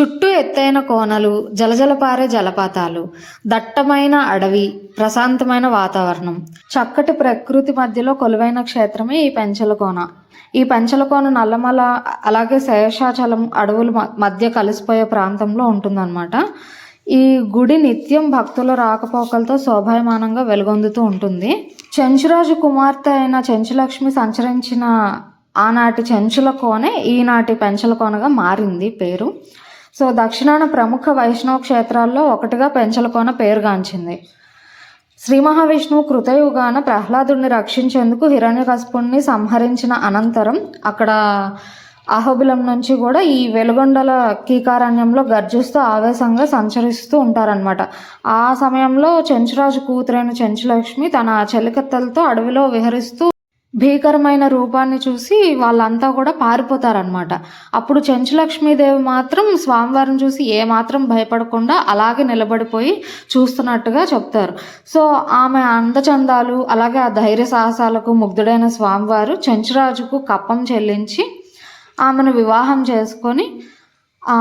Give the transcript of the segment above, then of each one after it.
చుట్టూ ఎత్తైన కోనలు జలజలపారే జలపాతాలు దట్టమైన అడవి ప్రశాంతమైన వాతావరణం. చక్కటి ప్రకృతి మధ్యలో కొలువైన క్షేత్రమే ఈ పెంచలకోన ఈ పెంచలకోన నల్లమల అలాగే శేషాచలం అడవుల మ- మధ్య కలిసిపోయే ప్రాంతంలో ఉంటుందన్నమాట. ఈ గుడి నిత్యం భక్తుల రాకపోకలతో శోభాయమానంగా వెలుగొందుతూ ఉంటుంది. చెంచురాజు కుమార్తె అయిన చెంచులక్ష్మి సంచరించిన ఆనాటి చెంచుల కోనే ఈనాటి పెంచల కోనగా మారింది పేరు. సో దక్షిణాన ప్రముఖ వైష్ణవ క్షేత్రాల్లో ఒకటిగా పెంచలకోన పేరుగాంచింది. శ్రీ మహావిష్ణువు కృతయుగాన ప్రహ్లాదుడిని రక్షించేందుకు హిరణ్యకశిపుణ్ణి సంహరించిన అనంతరం అక్కడ అహోబిలం నుంచి కూడా ఈ వెలుగొండల కీకారణ్యంలో గర్జిస్తూ ఆవేశంగా సంచరిస్తూ ఉంటారనమాట ఆ సమయంలో చెంచురాజు కూతురైన చెంచులక్ష్మి తన చెలికత్తలతో అడవిలో విహరిస్తూ భీకరమైన రూపాన్ని చూసి వాళ్ళంతా కూడా పారిపోతారనమాట అప్పుడు చెంచులక్ష్మీదేవి మాత్రం స్వామివారిని చూసి ఏమాత్రం భయపడకుండా అలాగే నిలబడిపోయి చూస్తున్నట్టుగా చెప్తారు. సో ఆమె అందచందాలు అలాగే ఆ ధైర్య సాహసాలకు ముగ్ధుడైన స్వామివారు చెంచురాజుకు కప్పం చెల్లించి ఆమెను వివాహం చేసుకొని ఆ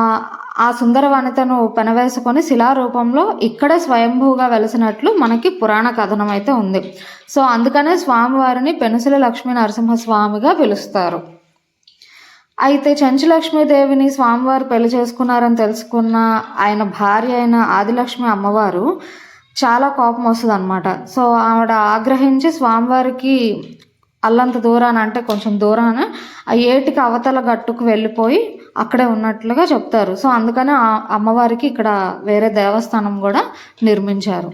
ఆ సుందర వనితను పెనవేసుకొని శిలారూపంలో ఇక్కడే స్వయంభూగా వెలిసినట్లు మనకి పురాణ కథనం అయితే ఉంది. సో అందుకనే స్వామివారిని పెనుసిల లక్ష్మీ నరసింహస్వామిగా పిలుస్తారు. అయితే చెంచులక్ష్మీదేవిని స్వామివారు పెళ్ళి చేసుకున్నారని తెలుసుకున్న ఆయన భార్య అయిన ఆదిలక్ష్మి అమ్మవారు చాలా కోపం వస్తుంది అనమాట సో ఆవిడ ఆగ్రహించి స్వామివారికి అల్లంత దూరాన అంటే కొంచెం దూరాన ఆ ఏటికి అవతల గట్టుకు వెళ్ళిపోయి అక్కడే ఉన్నట్లుగా చెప్తారు. సో అందుకనే ఆ అమ్మవారికి ఇక్కడ వేరే దేవస్థానం కూడా నిర్మించారు.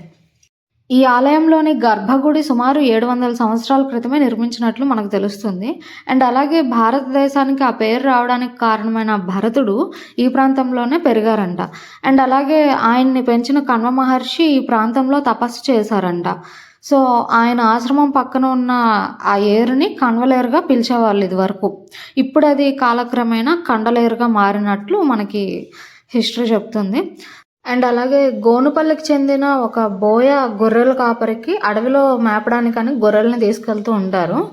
ఈ ఆలయంలోని గర్భగుడి సుమారు ఏడు వందల సంవత్సరాల క్రితమే నిర్మించినట్లు మనకు తెలుస్తుంది. అండ్ అలాగే భారతదేశానికి ఆ పేరు రావడానికి కారణమైన భరతుడు ఈ ప్రాంతంలోనే పెరిగారంట. అండ్ అలాగే ఆయన్ని పెంచిన కణ్వ మహర్షి ఈ ప్రాంతంలో తపస్సు చేశారంట. సో ఆయన ఆశ్రమం పక్కన ఉన్న ఆ ఏరుని కన్వలేరుగా పిలిచేవాళ్ళు ఇదివరకు. ఇప్పుడు అది కాలక్రమేణా కండలేరుగా మారినట్లు మనకి హిస్టరీ చెప్తుంది. అండ్ అలాగే గోనుపల్లికి చెందిన ఒక బోయ గొర్రెల కాపరికి అడవిలో మేపడానికని గొర్రెల్ని తీసుకెళ్తూ ఉంటారు.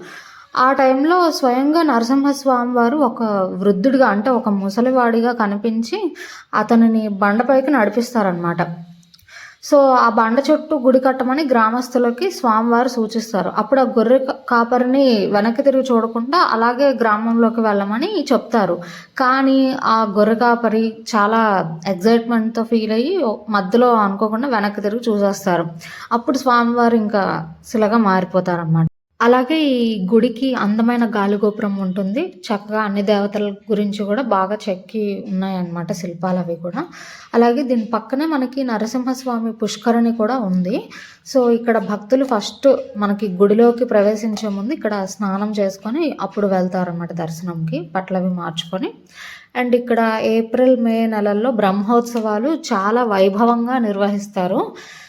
ఆ టైంలో స్వయంగా నరసింహస్వామి వారు ఒక వృద్ధుడిగా అంటే ఒక ముసలివాడిగా కనిపించి అతనిని బండపైకి నడిపిస్తారనమాట సో ఆ బండ చుట్టూ గుడి కట్టమని గ్రామస్తులకి స్వామివారు సూచిస్తారు. అప్పుడు ఆ గొర్రె కాపరిని వెనక్కి తిరిగి చూడకుండా అలాగే గ్రామంలోకి వెళ్ళమని చెప్తారు. కానీ ఆ గొర్రె కాపరి చాలా ఎగ్జైట్మెంట్తో ఫీల్ అయ్యి మధ్యలో అనుకోకుండా వెనక్కి తిరిగి చూసేస్తారు. అప్పుడు స్వామివారు ఇంకా శిలగా మారిపోతారన్నమాట. అలాగే ఈ గుడికి అందమైన గాలిగోపురం ఉంటుంది. చక్కగా అన్ని దేవతల గురించి కూడా బాగా చెక్కి ఉన్నాయన్నమాట శిల్పాలు అవి కూడా. అలాగే దీని పక్కనే మనకి నరసింహస్వామి పుష్కరణి కూడా ఉంది. సో ఇక్కడ భక్తులు ఫస్ట్ మనకి గుడిలోకి ప్రవేశించే ముందు ఇక్కడ స్నానం చేసుకొని అప్పుడు వెళ్తారన్నమాట దర్శనంకి బట్టలవి మార్చుకొని. అండ్ ఇక్కడ ఏప్రిల్ మే నెలల్లో బ్రహ్మోత్సవాలు చాలా వైభవంగా నిర్వహిస్తారు.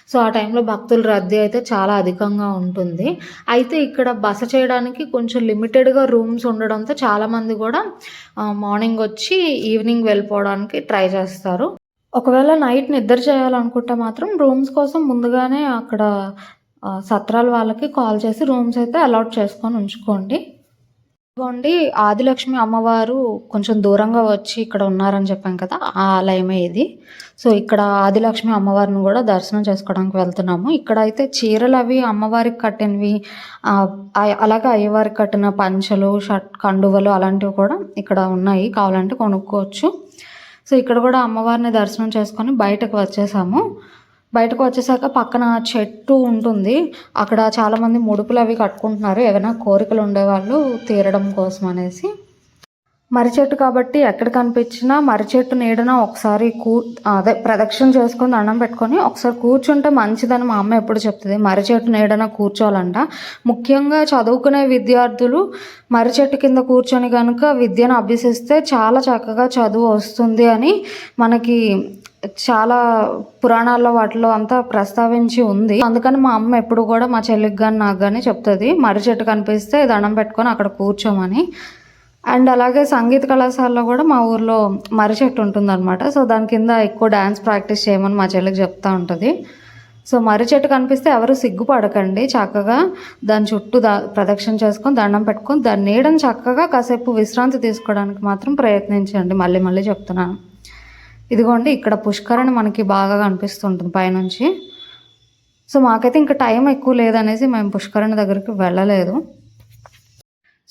సో ఆ టైంలో భక్తుల రద్దీ అయితే చాలా అధికంగా ఉంటుంది. అయితే ఇక్కడ బస చేయడానికి కొంచెం లిమిటెడ్గా రూమ్స్ ఉండడంతో చాలామంది కూడా మార్నింగ్ వచ్చి ఈవినింగ్ వెళ్ళిపోవడానికి ట్రై చేస్తారు. ఒకవేళ నైట్ నిద్ర చేయాలనుకుంటే మాత్రం రూమ్స్ కోసం ముందుగానే అక్కడ సత్రాల వాళ్ళకి కాల్ చేసి రూమ్స్ అయితే అలాట్ చేసుకొని ఉంచుకోండి. ఇదిగోండి ఆదిలక్ష్మి అమ్మవారు కొంచెం దూరంగా వచ్చి ఇక్కడ ఉన్నారని చెప్పాం కదా ఆ ఆలయమే ఇది. సో ఇక్కడ ఆదిలక్ష్మి అమ్మవారిని కూడా దర్శనం చేసుకోవడానికి వెళ్తున్నాము. ఇక్కడ అయితే చీరలు అవి అమ్మవారికి కట్టినవి అలాగే అయ్యవారికి కట్టిన పంచలు షర్ట్ కండువలు అలాంటివి కూడా ఇక్కడ ఉన్నాయి. కావాలంటే కొనుక్కోవచ్చు. సో ఇక్కడ కూడా అమ్మవారిని దర్శనం చేసుకొని బయటకు వచ్చేసాము. బయటకు వచ్చేసాక పక్కన చెట్టు ఉంటుంది. అక్కడ చాలామంది ముడుపులు అవి కట్టుకుంటున్నారు. ఏమైనా కోరికలు ఉండేవాళ్ళు తీరడం కోసం అనేసి. మర్రి చెట్టు కాబట్టి ఎక్కడ కనిపించినా మర్రి చెట్టు నీడన ఒకసారి కూ అదే ప్రదక్షిణ చేసుకొని దండం పెట్టుకొని ఒకసారి కూర్చుంటే మంచిదని మా అమ్మ ఎప్పుడు చెప్తుంది. మర్రి చెట్టు నీడన కూర్చోవాలంట. ముఖ్యంగా చదువుకునే విద్యార్థులు మర్రి చెట్టు కింద కూర్చొని కనుక విద్యను అభ్యసిస్తే చాలా చక్కగా చదువు వస్తుంది అని మనకి చాలా పురాణాల్లో వాటిలో అంతా ప్రస్తావించి ఉంది. అందుకని మా అమ్మ ఎప్పుడు కూడా మా చెల్లికి కానీ నాకు కానీ చెప్తుంది మర్రి చెట్టు కనిపిస్తే దండం పెట్టుకొని అక్కడ కూర్చోమని. అండ్ అలాగే సంగీత కళాశాలలో కూడా మా ఊర్లో మర్రి చెట్టు ఉంటుందన్నమాట. సో దాని కింద ఎక్కువ డ్యాన్స్ ప్రాక్టీస్ చేయమని మా చెల్లికి చెప్తా ఉంటుంది. సో మర్రి చెట్టు కనిపిస్తే ఎవరు సిగ్గుపడకండి. చక్కగా దాని చుట్టూ దా ప్రదక్షిణ చేసుకొని దండం పెట్టుకొని దాన్ని నీడని చక్కగా కాసేపు విశ్రాంతి తీసుకోవడానికి మాత్రం ప్రయత్నించండి. మళ్ళీ మళ్ళీ చెప్తున్నాను. ఇదిగోండి ఇక్కడ పుష్కరణి మనకి బాగా కనిపిస్తుంటుంది పైనుంచి. సో మాకైతే ఇంకా టైం ఎక్కువ లేదనేసి మేము పుష్కరణి దగ్గరికి వెళ్ళలేదు.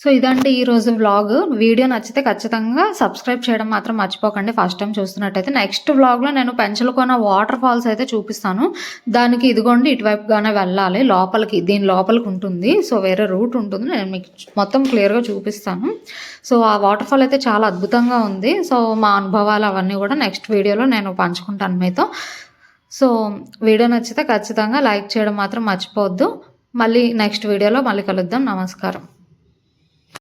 సో ఇదండి ఈరోజు వ్లాగ్ వీడియో నచ్చితే ఖచ్చితంగా సబ్స్క్రైబ్ చేయడం మాత్రం మర్చిపోకండి. ఫస్ట్ టైం చూస్తున్నట్టయితే నెక్స్ట్ వ్లాగ్లో నేను పెంచలకొన వాటర్ ఫాల్స్ అయితే చూపిస్తాను. దానికి ఇదిగోండి ఇటువైపుగానే వెళ్ళాలి. లోపలికి దీని లోపలికి ఉంటుంది. సో వేరే రూట్ ఉంటుంది. నేను మీకు మొత్తం క్లియర్గా చూపిస్తాను. సో ఆ వాటర్ ఫాల్ అయితే చాలా అద్భుతంగా ఉంది. సో మా అనుభవాలు అవన్నీ కూడా నెక్స్ట్ వీడియోలో నేను పంచుకుంటాను మీతో. సో వీడియో నచ్చితే ఖచ్చితంగా లైక్ చేయడం మాత్రం మర్చిపోవద్దు. మళ్ళీ నెక్స్ట్ వీడియోలో మళ్ళీ కలుద్దాం. నమస్కారం.